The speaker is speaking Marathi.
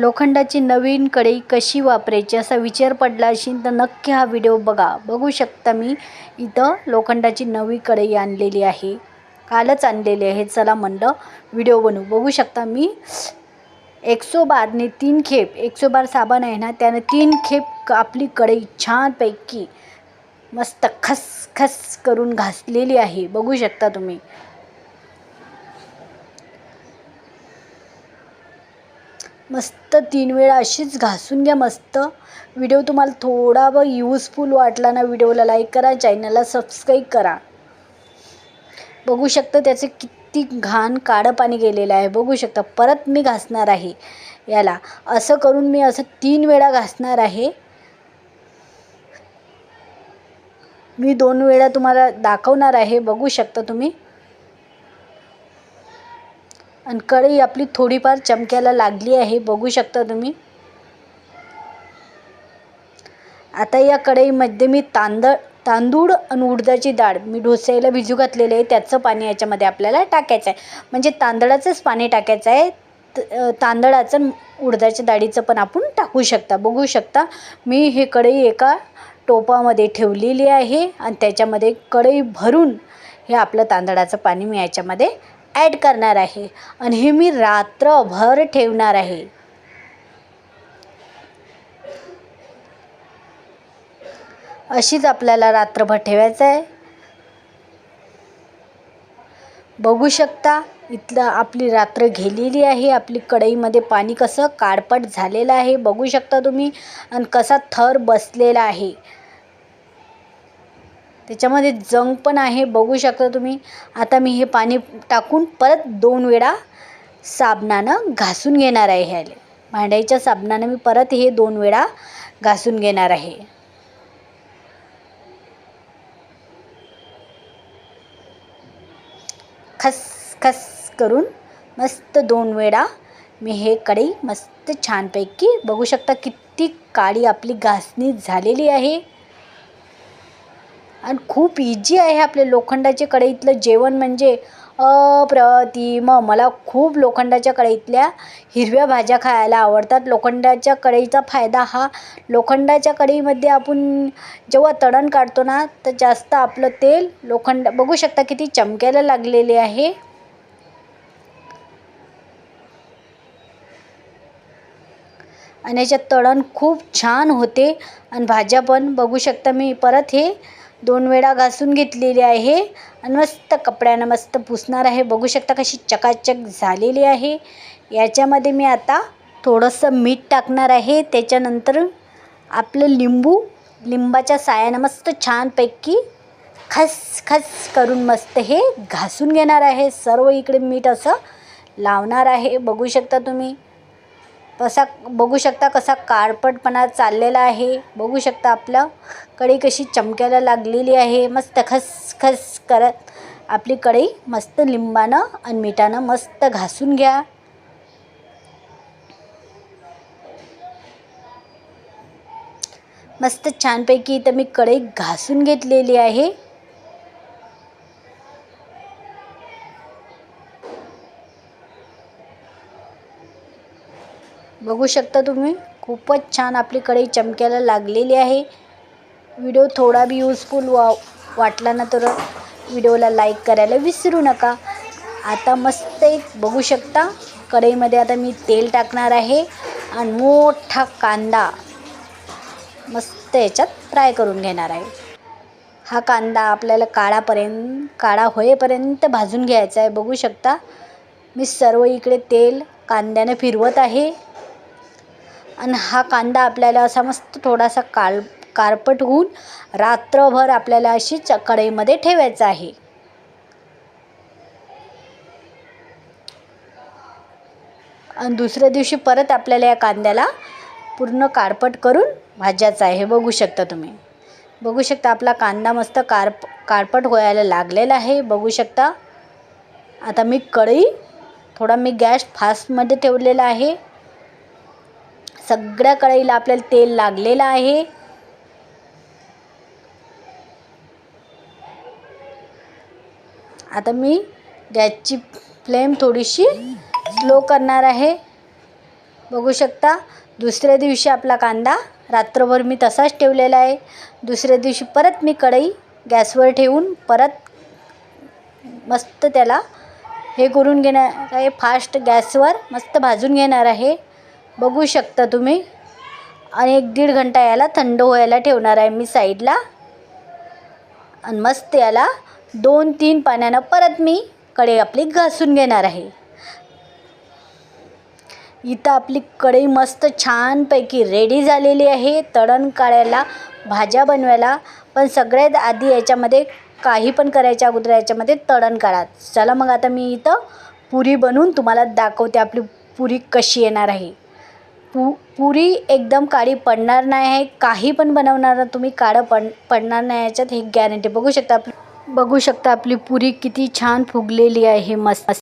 लोखंडाची नवीन कढई कशी वापरायची असा विचार पडला असेल तर नक्की हा व्हिडिओ बघा. बघू शकता मी इथं लोखंडाची नवी कढई आणलेली आहे. कालच आणलेली आहे. चला म्हणलं व्हिडिओ बनवू. बघू शकता मी एकसो बारने तीन खेप एकसो बार साबण आहे ना त्यानं तीन खेप आपली कढई छानपैकी मस्त खसखस करून घासलेली आहे. बघू शकता तुम्ही. मस्त तीन वेळा अशीच घासून घ्या मस्त. व्हिडिओ तुम्हाला थोडा व यूजफुल वाटला ना व्हिडिओला लाईक करा चॅनलला सबस्क्राईब करा. बघू शकता त्याचे किती घाण काळं पाणी गेलेलं आहे. बघू शकता परत मी घासणार आहे याला. असं करून मी असं तीन वेळा घासणार आहे. मी दोन वेळा तुम्हाला दाखवणार आहे. बघू शकता तुम्ही. आणि कढई आपली थोडीफार चमक्याला लागली आहे बघू शकता तुम्ही. आता या कढईमध्ये मी तांदळ तांदूळ आणि उडदाची डाळ मी ढोसायला भिजू घातलेले आहे त्याचं पाणी याच्यामध्ये आपल्याला टाकायचं आहे. म्हणजे तांदळाचंच पाणी टाकायचं आहे त- तांदळाचं उडदाच्या डाळीचं पण आपण टाकू शकता. बघू शकता मी हे कढई एका टोपामध्ये ठेवलेली आहे आणि त्याच्यामध्ये कढई भरून हे आपलं तांदळाचं पाणी मी याच्यामध्ये ॲड करणार आहे. आणि हे मी रात्रभर ठेवणार आहे. अशीच आपल्याला रात्रभर ठेवायचं आहे. बघू शकता इथलं आपली रात्र गेलेली आहे. आपली कढईमध्ये पाणी कसं काळपट झालेलं आहे. बघू शकता तुम्ही. आणि कसा थर बसलेला आहे. त्याच्यामध्ये जंग पण आहे बघू शकता तुम्ही. आता मी हे पाणी टाकून परत दोन वेळा साबणानं घासून घेणार आहे ह्याला भांड्याच्या साबणानं मी परत हे दोन वेळा घासून घेणार आहे. खसखस करून मस्त दोन वेळा मी हे कढई मस्त छानपैकी बघू शकता किती काळी आपली घासणी झालेली आहे. आणि खूप इझी आहे आपल्या लोखंडाच्या कढईतलं जेवण म्हणजे. अप्रतिम मला खूप लोखंडाच्या कढईतल्या हिरव्या भाज्या खायला आवडतात. लोखंडाच्या कढईचा फायदा हा लोखंडाच्या कढईमध्ये आपण जेव्हा तळण काढतो ना तर जास्त आपलं तेल लोखंड बघू शकता किती चमक्याला लागलेले आहे. आणि याच्यात तळण खूप छान होते. आणि भाज्या पण बघू शकता मी परत हे. दोन वेळा घासून घेतलेली आहे. आणि मस्त कपड्यानं मस्त पुसणार आहे. बघू शकता कशी चकाचक झालेली आहे. याच्यामध्ये मी आता थोडंसं मीठ टाकणार आहे. त्याच्यानंतर आपलं लिंबू लिंबाच्या सायानं मस्त छानपैकी खसखस करून मस्त हे घासून घेणार आहे. सर्व इकडे मीठ असं लावणार आहे. बघू शकता तुम्ही. कसा बघू शकता कसा काळपटपणा चाललेला आहे. बघू शकता आपलं कढई कशी चमक्याला लागलेली आहे. मस्त खसखस करत आपली कढई मस्त लिंबानं आणि मिठानं मस्त घासून घ्या. मस्त छानपैकी इथं मी कढई घासून घेतलेली आहे. बघू शकता तुम्ही. खूपच छान आपली कढई चमक्याला लागलेली आहे. व्हिडिओ थोडा बी यूजफुल वा वाटला ना तर व्हिडिओला लाईक करायला विसरू नका. आता मस्त एक बघू शकता. कढईमध्ये आता मी तेल टाकणार आहे आणि मोठा कांदा मस्त याच्यात फ्राय करून घेणार आहे. हा कांदा आपल्याला काळापर्यंत काळा होईपर्यंत भाजून घ्यायचा आहे. बघू शकता. मी सर्व इकडे तेल कांद्याने फिरवत आहे. आणि हा कांदा आपल्याला असा मस्त थोडासा काळ कारपट होऊन रात्रभर आपल्याला अशी च कढईमध्ये ठेवायचं आहे. आणि दुसऱ्या दिवशी परत आपल्याला या कांद्याला पूर्ण काळपट करून भाजायचं आहे. हे बघू शकता तुम्ही. बघू शकता आपला कांदा मस्त कारप काळपट व्हायला लागलेला आहे. बघू शकता. आता मी कढई थोडा मी गॅस फास्टमध्ये ठेवलेला आहे. सगळ्या कढईला आपल्याला तेल लागलेलं आहे. आता मी गॅसची फ्लेम थोडीशी स्लो करणार आहे. बघू शकता दुसऱ्या दिवशी आपला कांदा रात्रभर मी तसाच ठेवलेला आहे. दुसऱ्या दिवशी परत मी कढई गॅसवर ठेवून परत मस्त त्याला हे करून घेणार आहे. फास्ट गॅसवर मस्त भाजून घेणार आहे. बघू शकता तुम्ही. आणि एक दीड घंटा याला थंड व्हायला ठेवणार आहे मी साईडला. आणि मस्त याला दोन तीन पाण्यानं परत मी कढई आपली घासून घेणार आहे. इथं आपली कढई मस्त छानपैकी रेडी झालेली आहे. तळण काढायला भाज्या बनवायला पण सगळ्यात आधी याच्यामध्ये काही पण करायच्या अगोदर याच्यामध्ये तळण काढा. चला मग आता मी इथं पुरी बनवून तुम्हाला दाखवते आपली पुरी कशी येणार आहे. पु पुरी एकदम काळी पडणार नाही आहे. काही पण बनवणार तुम्ही काळं पड पडणार नाही याच्यात. हे गॅरंटी बघू शकता बघू शकता आपली पुरी किती छान फुगलेली आहे. मस्त.